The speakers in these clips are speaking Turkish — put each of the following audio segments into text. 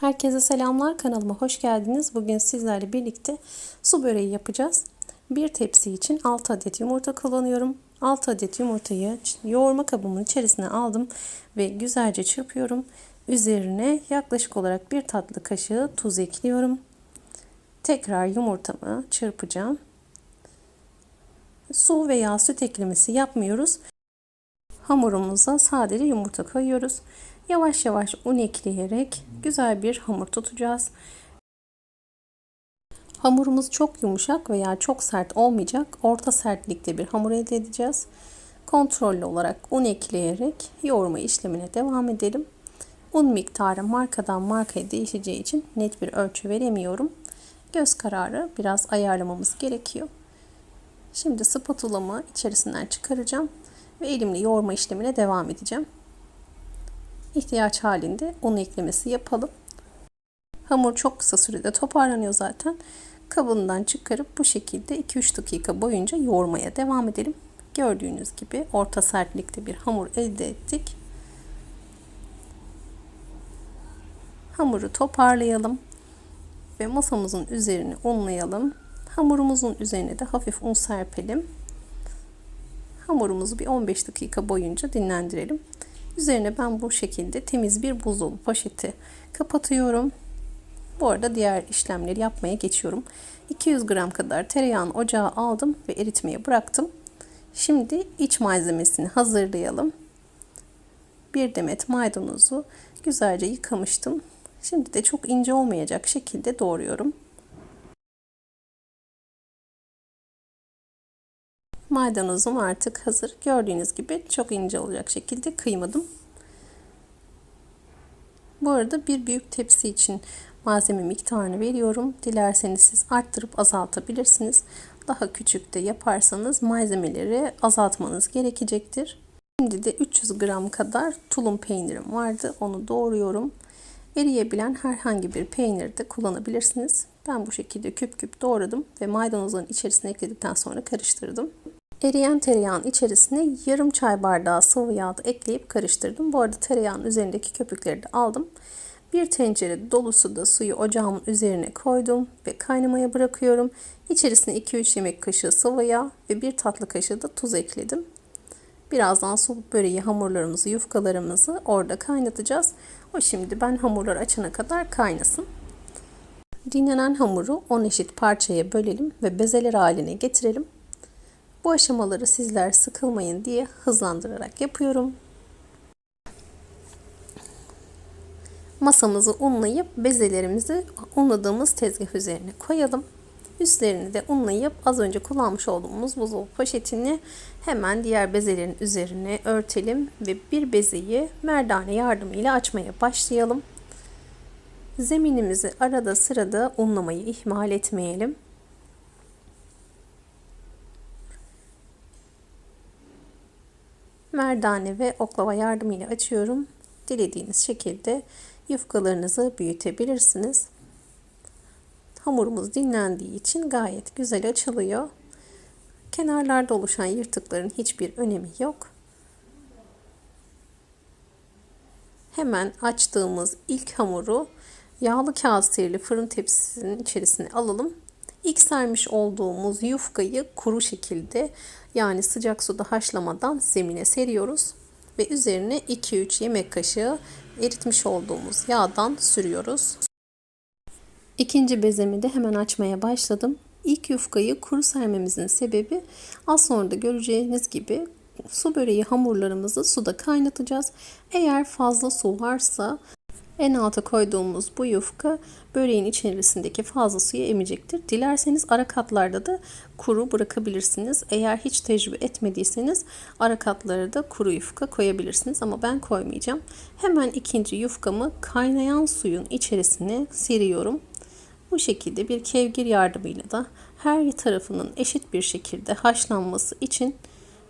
Herkese selamlar kanalıma hoş geldiniz. Bugün sizlerle birlikte su böreği yapacağız. Bir tepsi için 6 adet yumurta kullanıyorum. 6 adet yumurtayı yoğurma kabımın içerisine aldım ve güzelce çırpıyorum. Üzerine yaklaşık olarak bir tatlı kaşığı tuz ekliyorum. Tekrar yumurtamı çırpacağım. Su veya süt eklemesi yapmıyoruz. Hamurumuza sadece yumurta koyuyoruz. Yavaş yavaş un ekleyerek güzel bir hamur tutacağız. Hamurumuz çok yumuşak veya çok sert olmayacak. Orta sertlikte bir hamur elde edeceğiz. Kontrollü olarak un ekleyerek yoğurma işlemine devam edelim. Un miktarı markadan markaya değişeceği için net bir ölçü veremiyorum. Göz kararı biraz ayarlamamız gerekiyor. Şimdi spatulamı içerisinden çıkaracağım ve elimle yoğurma işlemine devam edeceğim ihtiyaç halinde un eklemesi yapalım. Hamur çok kısa sürede toparlanıyor zaten. Kabından çıkarıp bu şekilde 2-3 dakika boyunca yoğurmaya devam edelim. Gördüğünüz gibi orta sertlikte bir hamur elde ettik. Hamuru toparlayalım ve masamızın üzerini unlayalım. Hamurumuzun üzerine de hafif un serpelim. Hamurumuzu bir 15 dakika boyunca dinlendirelim. Üzerine ben bu şekilde temiz bir buzdolabı poşeti kapatıyorum. Bu arada diğer işlemleri yapmaya geçiyorum. 200 gram kadar tereyağını ocağa aldım ve eritmeye bıraktım. Şimdi iç malzemesini hazırlayalım. Bir demet maydanozu güzelce yıkamıştım. Şimdi de çok ince olmayacak şekilde doğruyorum. Maydanozum artık hazır. Gördüğünüz gibi çok ince olacak şekilde kıymadım. Bu arada bir büyük tepsi için malzeme miktarını veriyorum. Dilerseniz siz arttırıp azaltabilirsiniz. Daha küçük de yaparsanız malzemeleri azaltmanız gerekecektir. Şimdi de 300 gram kadar tulum peynirim vardı. Onu doğruyorum. Eriyebilen herhangi bir peynir de kullanabilirsiniz. Ben bu şekilde küp küp doğradım ve maydanozların içerisine ekledikten sonra karıştırdım. Eriyen tereyağın içerisine yarım çay bardağı sıvı yağ da ekleyip karıştırdım. Bu arada tereyağın üzerindeki köpükleri de aldım. Bir tencere dolusu da suyu ocağımın üzerine koydum ve kaynamaya bırakıyorum. İçerisine 2-3 yemek kaşığı sıvı yağ ve bir tatlı kaşığı da tuz ekledim. Birazdan soğuk böreği hamurlarımızı, yufkalarımızı orada kaynatacağız. O şimdi ben hamurlar açana kadar kaynasın. Dinlenen hamuru 10 eşit parçaya bölelim ve bezeler haline getirelim. Bu aşamaları sizler sıkılmayın diye hızlandırarak yapıyorum. Masamızı unlayıp bezelerimizi unladığımız tezgah üzerine koyalım. Üstlerini de unlayıp az önce kullanmış olduğumuz buzdolabı poşetini hemen diğer bezelerin üzerine örtelim ve bir bezeyi merdane yardımıyla açmaya başlayalım. Zeminimizi arada sırada unlamayı ihmal etmeyelim. Merdane ve oklava yardımıyla açıyorum. Dilediğiniz şekilde yufkalarınızı büyütebilirsiniz. Hamurumuz dinlendiği için gayet güzel açılıyor. Kenarlarda oluşan yırtıkların hiçbir önemi yok. Hemen açtığımız ilk hamuru yağlı kağıt serili fırın tepsisinin içerisine alalım İlk sermiş olduğumuz yufkayı kuru şekilde yani sıcak suda haşlamadan zemine seriyoruz ve üzerine 2-3 yemek kaşığı eritmiş olduğumuz yağdan sürüyoruz. İkinci bezemi de hemen açmaya başladım. İlk yufkayı kuru sermemizin sebebi az sonra da göreceğiniz gibi su böreği hamurlarımızı suda kaynatacağız. Eğer fazla su varsa en alta koyduğumuz bu yufka böreğin içerisindeki fazla suyu emecektir. Dilerseniz ara katlarda da kuru bırakabilirsiniz. Eğer hiç tecrübe etmediyseniz ara katlara da kuru yufka koyabilirsiniz ama ben koymayacağım. Hemen ikinci yufkamı kaynayan suyun içerisine seriyorum. Bu şekilde bir kevgir yardımıyla da her tarafının eşit bir şekilde haşlanması için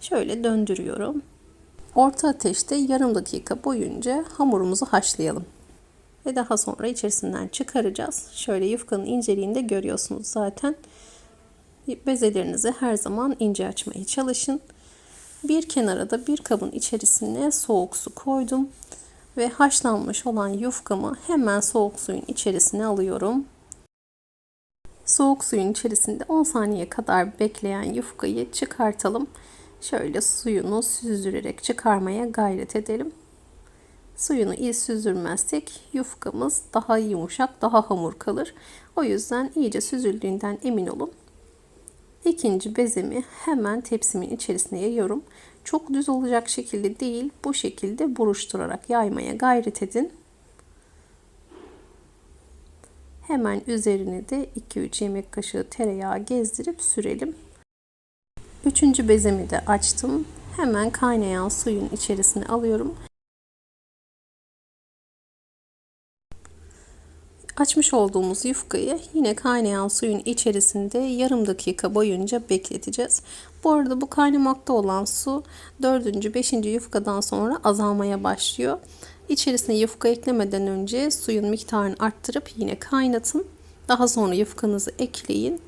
şöyle döndürüyorum. Orta ateşte yarım dakika boyunca hamurumuzu haşlayalım ve daha sonra içerisinden çıkaracağız. Şöyle yufkanın inceliğini de görüyorsunuz zaten. Bezelerinizi her zaman ince açmaya çalışın. Bir kenara da bir kabın içerisine soğuk su koydum. Ve haşlanmış olan yufkamı hemen soğuk suyun içerisine alıyorum. Soğuk suyun içerisinde 10 saniye kadar bekleyen yufkayı çıkartalım. Şöyle suyunu süzdürerek çıkarmaya gayret edelim. Suyunu iyi süzdürmezsek yufkamız daha yumuşak, daha hamur kalır. O yüzden iyice süzüldüğünden emin olun. İkinci bezemi hemen tepsimin içerisine yayıyorum. Çok düz olacak şekilde değil, bu şekilde buruşturarak yaymaya gayret edin. Hemen üzerine de 2-3 yemek kaşığı tereyağı gezdirip sürelim. Üçüncü bezemi de açtım. Hemen kaynayan suyun içerisine alıyorum. Açmış olduğumuz yufkayı yine kaynayan suyun içerisinde yarım dakika boyunca bekleteceğiz. Bu arada bu kaynamakta olan su 4. 5. yufkadan sonra azalmaya başlıyor. İçerisine yufka eklemeden önce suyun miktarını arttırıp yine kaynatın. Daha sonra yufkanızı ekleyin.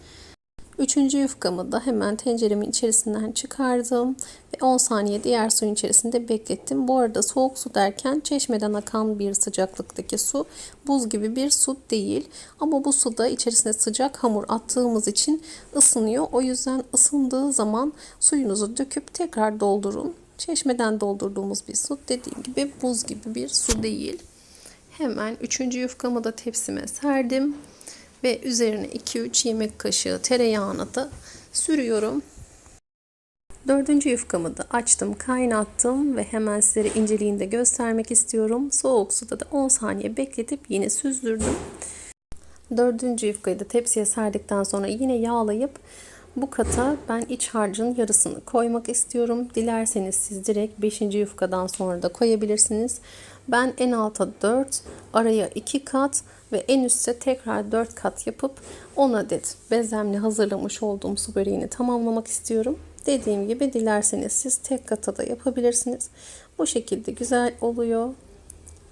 Üçüncü yufkamı da hemen tenceremin içerisinden çıkardım ve 10 saniye diğer suyun içerisinde beklettim. Bu arada soğuk su derken çeşmeden akan bir sıcaklıktaki su buz gibi bir su değil. Ama bu suda içerisine sıcak hamur attığımız için ısınıyor. O yüzden ısındığı zaman suyunuzu döküp tekrar doldurun. Çeşmeden doldurduğumuz bir su dediğim gibi buz gibi bir su değil. Hemen üçüncü yufkamı da tepsime serdim ve üzerine 2-3 yemek kaşığı tereyağını da sürüyorum. Dördüncü yufkamı da açtım, kaynattım ve hemen sizlere inceliğinde göstermek istiyorum. Soğuk suda da 10 saniye bekletip yine süzdürdüm. Dördüncü yufkayı da tepsiye serdikten sonra yine yağlayıp bu kata ben iç harcın yarısını koymak istiyorum. Dilerseniz siz direkt 5. yufkadan sonra da koyabilirsiniz. Ben en alta 4, araya 2 kat ve en üstte tekrar 4 kat yapıp 10 adet bezemle hazırlamış olduğum su böreğini tamamlamak istiyorum. Dediğim gibi dilerseniz siz tek kata da yapabilirsiniz. Bu şekilde güzel oluyor.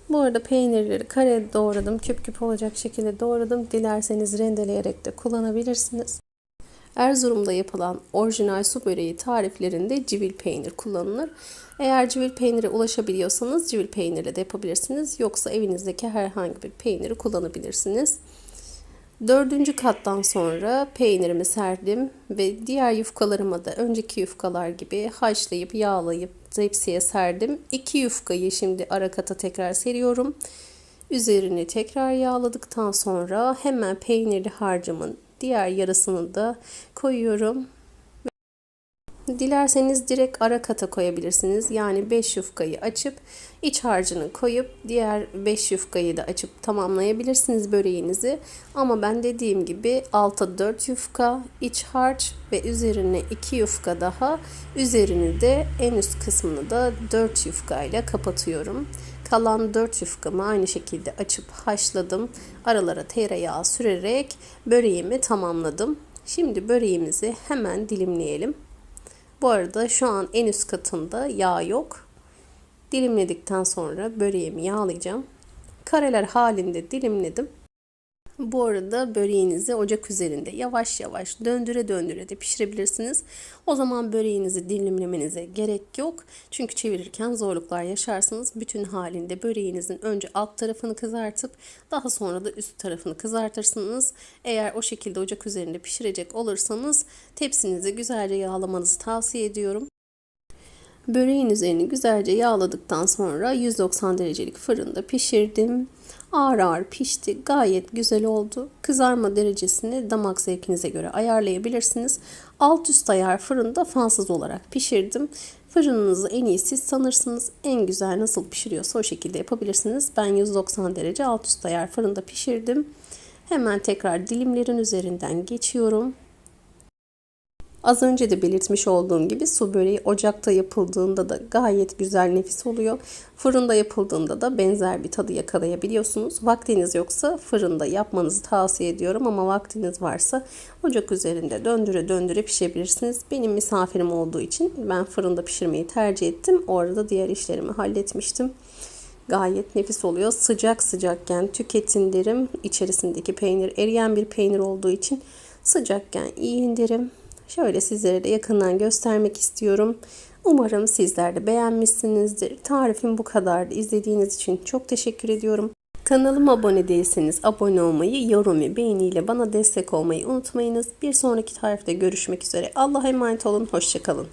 Bu arada peynirleri kare doğradım. Küp küp olacak şekilde doğradım. Dilerseniz rendeleyerek de kullanabilirsiniz. Erzurum'da yapılan orijinal su böreği tariflerinde civil peynir kullanılır. Eğer civil peynire ulaşabiliyorsanız civil peynirle de yapabilirsiniz. Yoksa evinizdeki herhangi bir peyniri kullanabilirsiniz. Dördüncü kattan sonra peynirimi serdim ve diğer yufkalarımı da önceki yufkalar gibi haşlayıp yağlayıp tepsiye serdim. İki yufkayı şimdi ara kata tekrar seriyorum. Üzerini tekrar yağladıktan sonra hemen peynirli harcımın diğer yarısını da koyuyorum. Dilerseniz direkt ara kata koyabilirsiniz. Yani 5 yufkayı açıp iç harcını koyup diğer 5 yufkayı da açıp tamamlayabilirsiniz böreğinizi. Ama ben dediğim gibi alta 4 yufka, iç harç ve üzerine 2 yufka daha. Üzerini de en üst kısmını da 4 yufka ile kapatıyorum. Kalan 4 yufkamı aynı şekilde açıp haşladım. Aralara tereyağı sürerek böreğimi tamamladım. Şimdi böreğimizi hemen dilimleyelim. Bu arada şu an en üst katında yağ yok. Dilimledikten sonra böreğimi yağlayacağım. Kareler halinde dilimledim. Bu arada böreğinizi ocak üzerinde yavaş yavaş döndüre döndüre de pişirebilirsiniz. O zaman böreğinizi dilimlemenize gerek yok. Çünkü çevirirken zorluklar yaşarsınız. Bütün halinde böreğinizin önce alt tarafını kızartıp daha sonra da üst tarafını kızartırsınız. Eğer o şekilde ocak üzerinde pişirecek olursanız tepsinizi güzelce yağlamanızı tavsiye ediyorum. Böreğin üzerini güzelce yağladıktan sonra 190 derecelik fırında pişirdim ağır ağır pişti. Gayet güzel oldu. Kızarma derecesini damak zevkinize göre ayarlayabilirsiniz. Alt üst ayar fırında fansız olarak pişirdim. Fırınınızı en iyi siz sanırsınız. En güzel nasıl pişiriyorsa o şekilde yapabilirsiniz. Ben 190 derece alt üst ayar fırında pişirdim. Hemen tekrar dilimlerin üzerinden geçiyorum. Az önce de belirtmiş olduğum gibi su böreği ocakta yapıldığında da gayet güzel nefis oluyor. Fırında yapıldığında da benzer bir tadı yakalayabiliyorsunuz. Vaktiniz yoksa fırında yapmanızı tavsiye ediyorum ama vaktiniz varsa ocak üzerinde döndüre döndüre pişebilirsiniz. Benim misafirim olduğu için ben fırında pişirmeyi tercih ettim. O arada diğer işlerimi halletmiştim gayet nefis oluyor. Sıcak sıcakken tüketin derim. İçerisindeki peynir eriyen bir peynir olduğu için sıcakken iyi indirim. Şöyle sizlere de yakından göstermek istiyorum. Umarım sizler de beğenmişsinizdir. Tarifim bu kadardı. İzlediğiniz için çok teşekkür ediyorum. Kanalıma abone değilseniz abone olmayı, yorum ve beğeniyle bana destek olmayı unutmayınız. Bir sonraki tarifte görüşmek üzere. Allah'a emanet olun. Hoşçakalın.